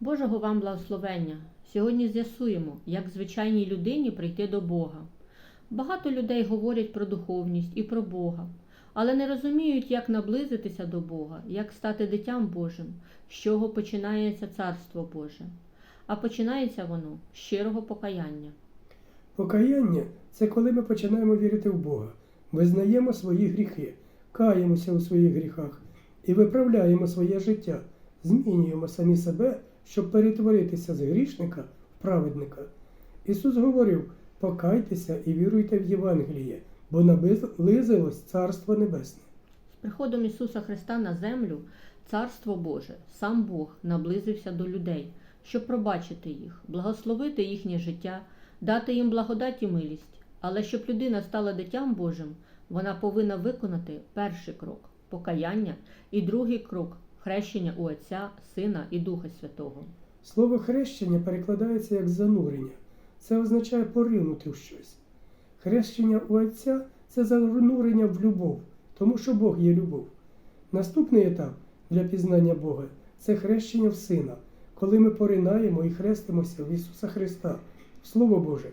Божого вам благословення. Сьогодні з'ясуємо, як звичайній людині прийти до Бога. Багато людей говорять про духовність і про Бога, але не розуміють, як наблизитися до Бога, як стати дитям Божим, з чого починається Царство Боже. А починається воно з щирого покаяння. Покаяння це коли ми починаємо вірити в Бога, визнаємо свої гріхи, каємося у своїх гріхах і виправляємо своє життя, змінюємо самі себе, щоб перетворитися з грішника в праведника. Ісус говорив: покайтеся і віруйте в Євангеліє, бо наблизилось Царство Небесне. З приходом Ісуса Христа на землю Царство Боже, сам Бог наблизився до людей, щоб пробачити їх, благословити їхнє життя, дати їм благодать і милість. Але щоб людина стала дитям Божим, вона повинна виконати перший крок покаяння і другий крок хрещення у Отця, Сина і Духа Святого. Слово хрещення перекладається як занурення. Це означає поринути в щось. Хрещення у Отця це занурення в любов, тому що Бог є любов. Наступний етап для пізнання Бога це хрещення в Сина, коли ми поринаємо і хрестимося в Ісуса Христа, в Слово Боже,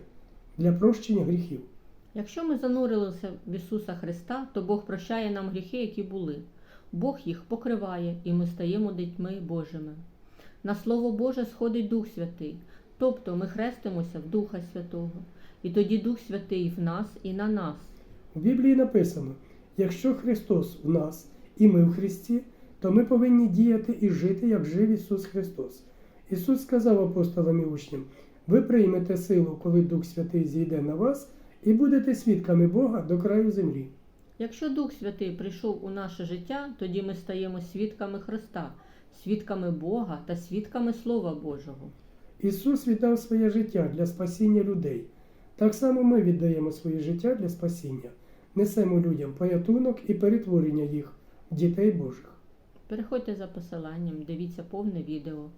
для прощення гріхів. Якщо ми занурилися в Ісуса Христа, то Бог прощає нам гріхи, які були. Бог їх покриває, і ми стаємо дітьми Божими. На Слово Боже сходить Дух Святий, тобто ми хрестимося в Духа Святого. І тоді Дух Святий в нас і на нас. У Біблії написано: якщо Христос в нас і ми в Христі, то ми повинні діяти і жити, як жив Ісус Христос. Ісус сказав апостолам і учням: ви приймете силу, коли Дух Святий зійде на вас, і будете свідками Бога до краю землі. Якщо Дух Святий прийшов у наше життя, тоді ми стаємо свідками Христа, свідками Бога та свідками Слова Божого. Ісус віддав своє життя для спасіння людей. Так само ми віддаємо своє життя для спасіння, несемо людям порятунок і перетворення їх дітей Божих. Переходьте за посиланням, дивіться повне відео.